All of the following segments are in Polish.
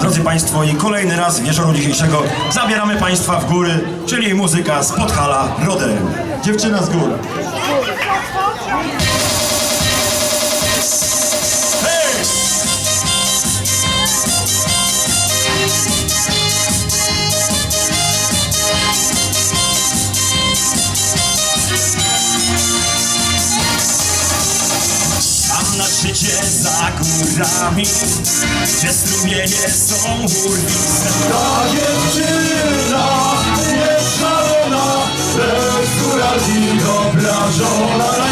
Drodzy Państwo, i kolejny raz wieczoru dzisiejszego zabieramy Państwa w góry, czyli muzyka z Podhala Rodem. Dziewczyna z gór. Szczycie za górami, gdzie strumienie są urwiste. Ta dziewczyna jest szalona, lecz góra i obrażona.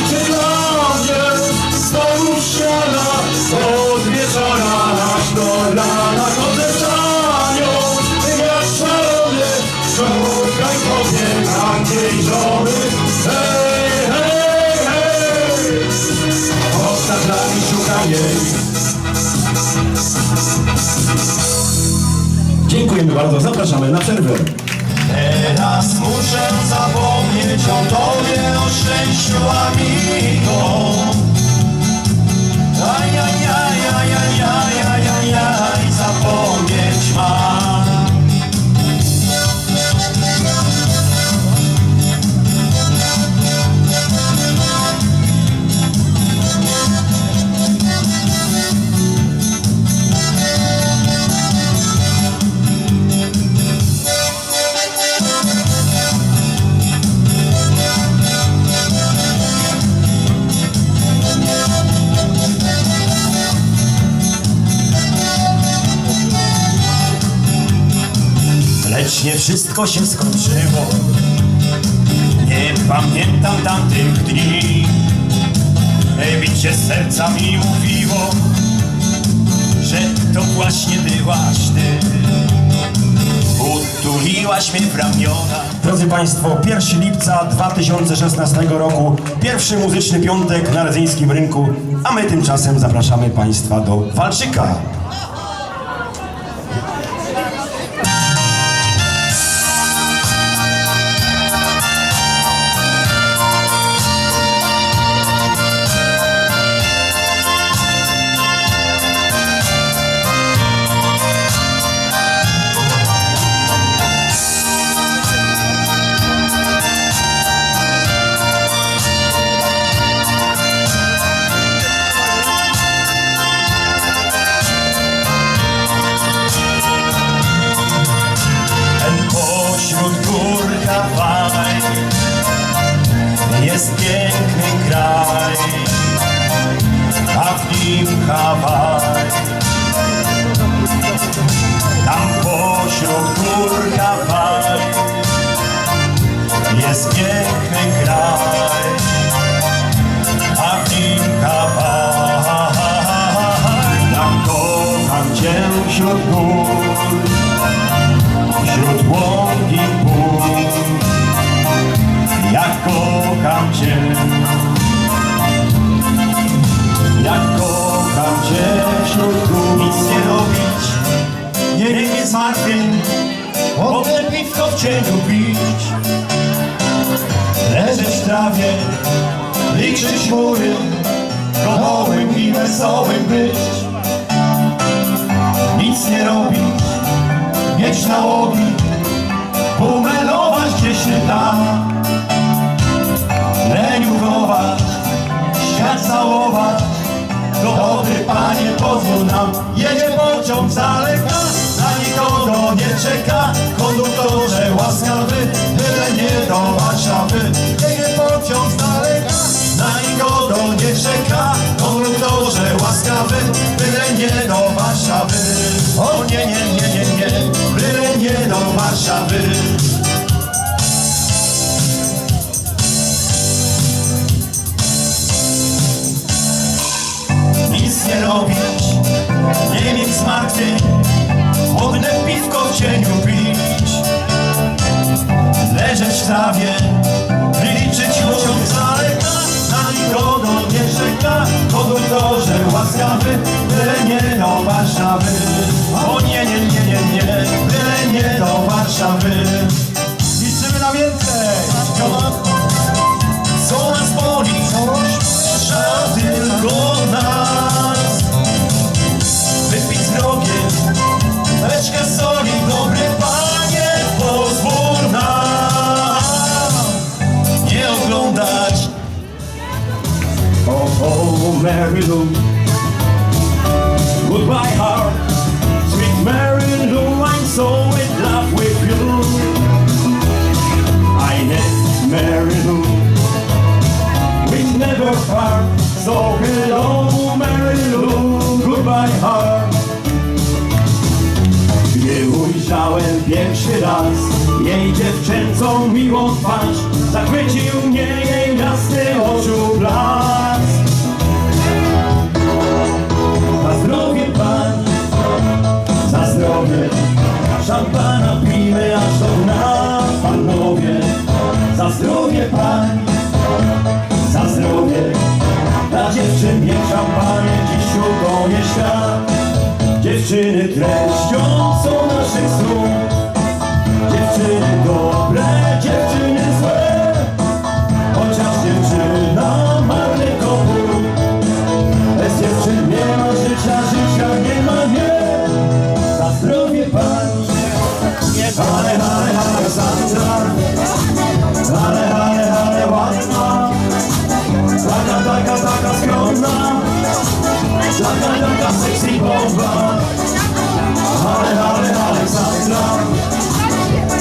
bardzo, zapraszamy na przerwę. Teraz muszę zapomnieć o Tobie, o szczęściu amigo. Aj, aj, wszystko się skończyło. Nie pamiętam tamtych dni. Bicie serca mi mówiło, że to właśnie byłaś ty. Utuliłaś mnie w ramiona. Drodzy Państwo, 1 lipca 2016 roku, pierwszy muzyczny piątek na Redzyńskim Rynku, a my tymczasem zapraszamy Państwa do Walczyka. Mieć nałogi, pomelować gdzie się da. Leniuchować, świat całować, dobry panie pozwól nam, jedzie pociąg zaleka, na nikogo nie czeka, konduktorze łaskawy, byle nie do Warszawy. Jedzie pociąg zaleka, na nikogo nie czeka, konduktorze łaskawy, byle nie do Warszawy. O nie, nie, nie, nie, nie, byle nie do Warszawy. Nic nie robić, nie mieć zmartwień, chłodne piwko w cieniu pić. Leżeć w trawie, liczyć na nikogo nie czeka, konduktorze łaskawy, byle nie do Warszawy. O nie, nie, nie, nie, nie, byle nie do Warszawy. Liczymy na więcej! Co nas boli? Trzeba tylko nas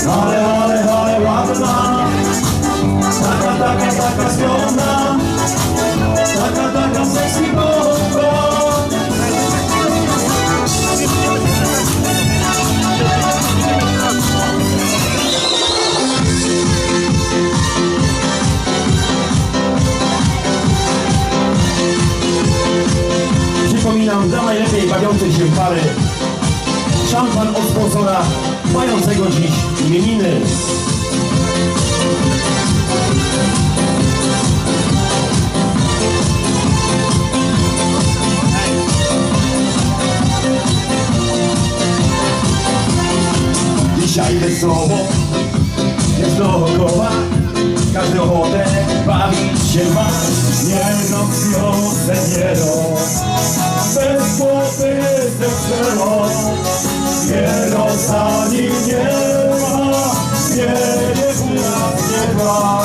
Ale, ale, ale ładna. Taka, taka, taka skromna. Taka, taka sexy bomba Przypominam dla najlepiej bawiących się pary. Szampan od sponsora mającego dziś imieniny. Dzisiaj wesoło jest dookoła Każdy ochotę bawić się ma Nie noc wiosę nie rok Bez głowy zechcero Nie rozsani nie ma Nie, nie, nie ma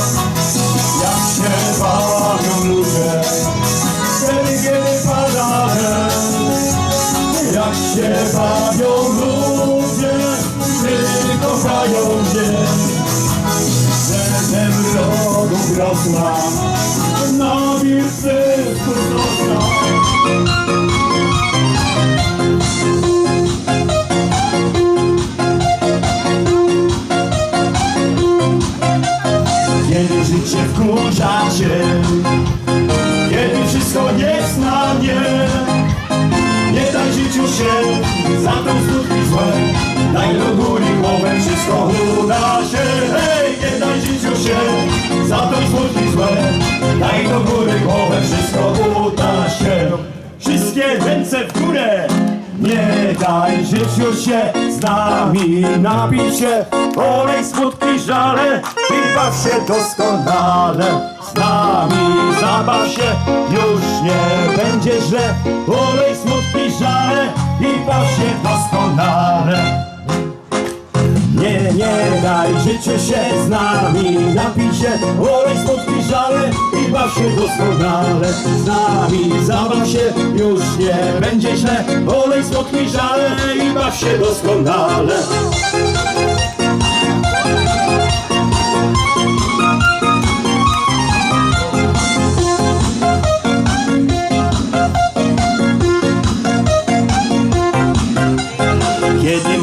za to skutki złe. Daj do góry głowę, wszystko uda się. Hej, nie daj życiu się, za to skutki złe. Daj do góry głowę, wszystko uda się. Wszystkie ręce w górę. Nie daj życiu się. Z nami napij się. Olej smutki żale. I baw się doskonale. Z nami zabaw się, już nie będzie źle. Olej smutki żale i baw się doskonale. Nie, nie daj życiu się z nami Napij się, olej smutki żale I baw się doskonale. Z nami zabaw się, już nie będzie źle. Olej smutki żale i baw się doskonale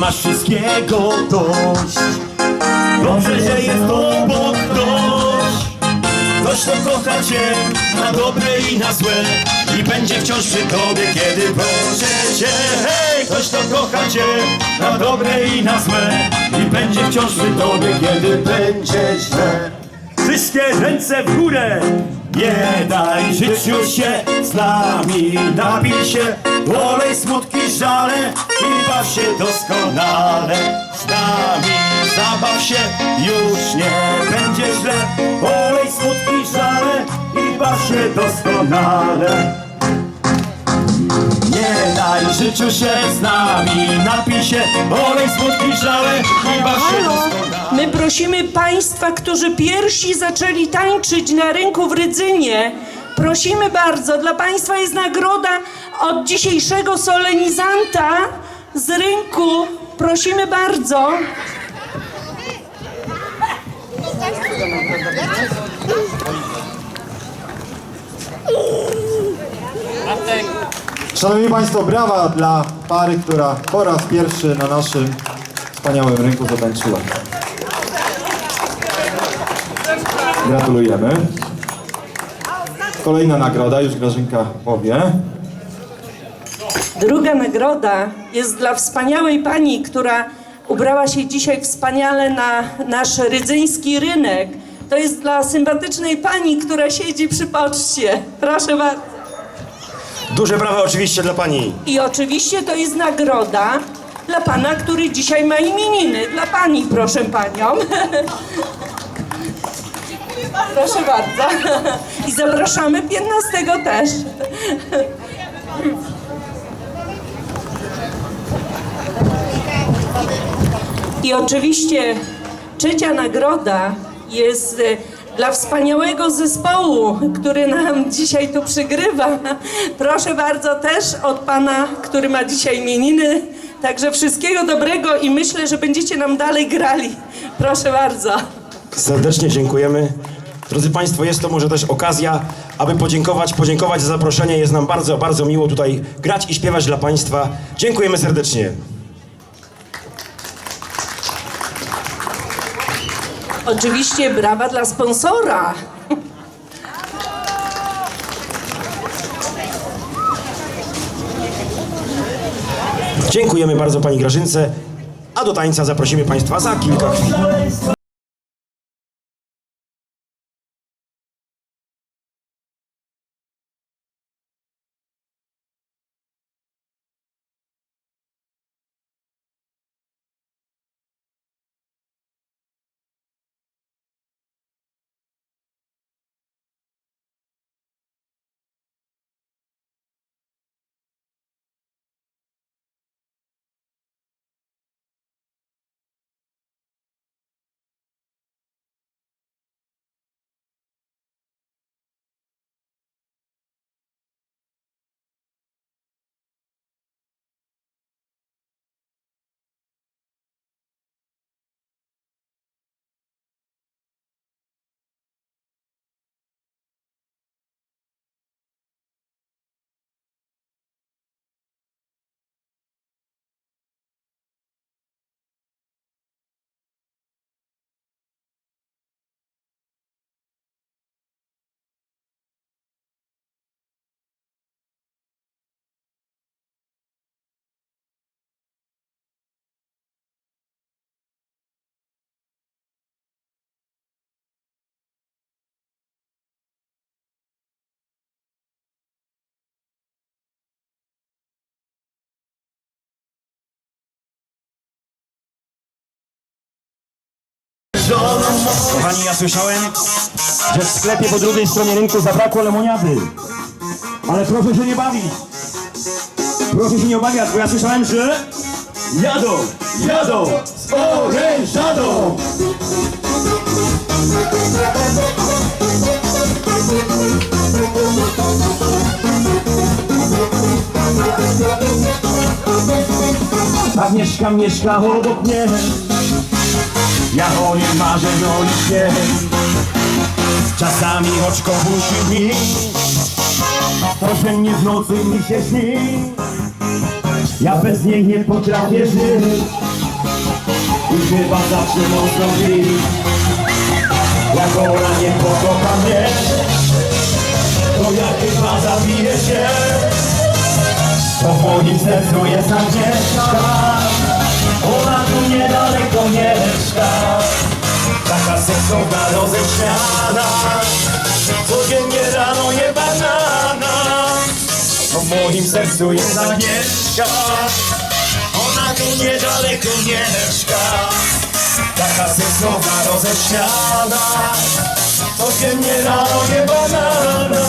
masz wszystkiego dość. Dobrze, że jest obok ktoś Ktoś, kto kocha cię na dobre i na złe. I będzie wciąż przy tobie, kiedy proszę cię. Hej! Ktoś, kto kocha cię na dobre i na złe. I będzie wciąż przy tobie, kiedy będzie źle. Wszystkie ręce w górę. Nie daj życiu się z nami. Napij się, olej smutki żale I baw się doskonale Z nami zabaw się, już nie będzie źle. Olej smutki żale i baw się doskonale. Nie daj życiu się z nami, napij się, olej smutki żale i baw się doskonale. my prosimy Państwa, którzy pierwsi zaczęli tańczyć na rynku w Rydzynie, Prosimy bardzo, dla Państwa jest nagroda od dzisiejszego solenizanta z rynku. Prosimy bardzo. Szanowni Państwo, brawa dla pary, która po raz pierwszy na naszym wspaniałym rynku zatańczyła. Gratulujemy. Kolejna nagroda, już Grażynka powie. Druga nagroda jest dla wspaniałej pani, która ubrała się dzisiaj wspaniale na nasz rydzyński rynek. To jest dla sympatycznej pani, która siedzi przy poczcie. Proszę bardzo. Duże brawa oczywiście dla pani. I oczywiście to jest nagroda dla pana, który dzisiaj ma imieniny. Dla pani, proszę panią. Proszę bardzo. I zapraszamy 15 też. I oczywiście trzecia nagroda jest e, dla wspaniałego zespołu, który nam dzisiaj tu przygrywa. Proszę bardzo, też od pana, który ma dzisiaj imieniny. Także wszystkiego dobrego i myślę, że będziecie nam dalej grali. Proszę bardzo. Serdecznie dziękujemy. Drodzy Państwo, jest to może też okazja, aby podziękować, podziękować za zaproszenie. Jest nam bardzo, bardzo miło tutaj grać i śpiewać dla Państwa. Dziękujemy serdecznie. Oczywiście brawa dla sponsora. Dziękujemy bardzo Pani Grażynce, a do tańca zaprosimy Państwa za kilka chwil. Kochani, ja słyszałem, że w sklepie po drugiej stronie rynku zabrakło lemoniady. Ale proszę się nie bawić. Proszę się nie obawiać, bo ja słyszałem, że jadą, jadą z orężadą. Agnieszka mieszka obok mnie. Ja o nim marzę, no i śpię Czasami oczko busi mi To, że nie w nocy mi się śni. Ja bez niej nie potrafię żyć. I chyba zacznę mocno bić Jak ona nie pokocha mnie To ja chyba zabiję się. To w moim sercu jest Agnieszka ona tu niedaleko mieszka Taka seksowna, roześmiana Codziennie rano je banana To w moim sercu jest Agnieszka. Ona tu niedaleko mieszka. Taka seksowna, roześmiana Codziennie rano je banana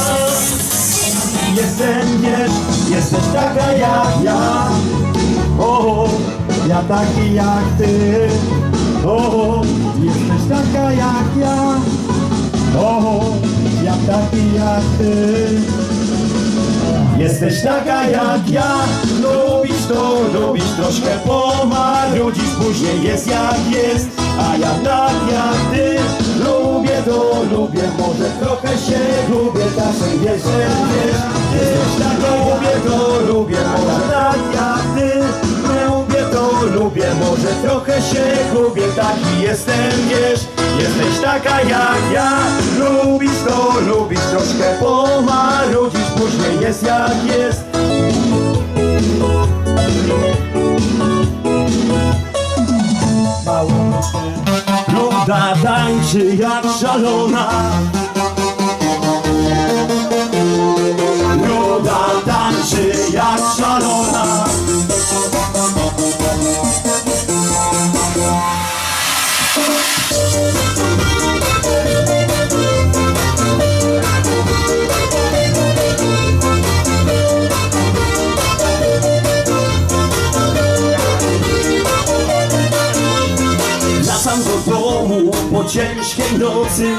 Jestem, wiesz, jesteś taka jak ja. O, ja taki jak ty. O, jesteś taka jak ja. O, ja taki jak ty. Jesteś taka jak ja, lubisz to, lubisz troszkę pomarudzić, później jest jak jest, a ja tak jak ty, lubię to, lubię, może trochę się lubię, czasem wiesz, wiesz, jesteś taka, lubię to, lubię, może tak jak ty, lubię może trochę się lubię, taki jestem, wiesz, jesteś taka jak ja, lubisz to, lubisz troszkę pomarudzić, później jest jak jest. Ruda tańczy jak szalona ciężkiej nocy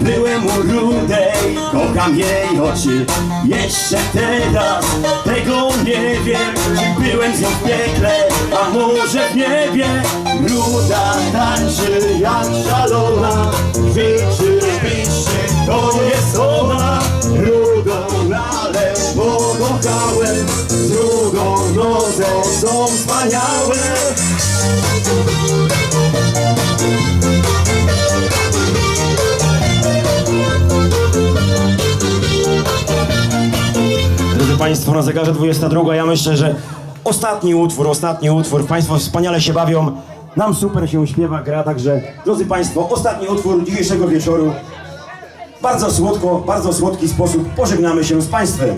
Byłem u rudej, kocham jej oczy Jeszcze teraz. Tego nie wiem Czy byłem z nią w piekle, a może w niebie. Ruda tańczy jak szalona Krzyczy, pisze, to jest ona. Rudą, ale pokochałem drugą nozą są wspaniałe Państwo, na zegarze 22. Ja myślę, że ostatni utwór, ostatni utwór. Państwo wspaniale się bawią. Nam super się śpiewa, gra, także drodzy Państwo, ostatni utwór dzisiejszego wieczoru. Bardzo słodko, bardzo słodki sposób pożegnamy się z Państwem.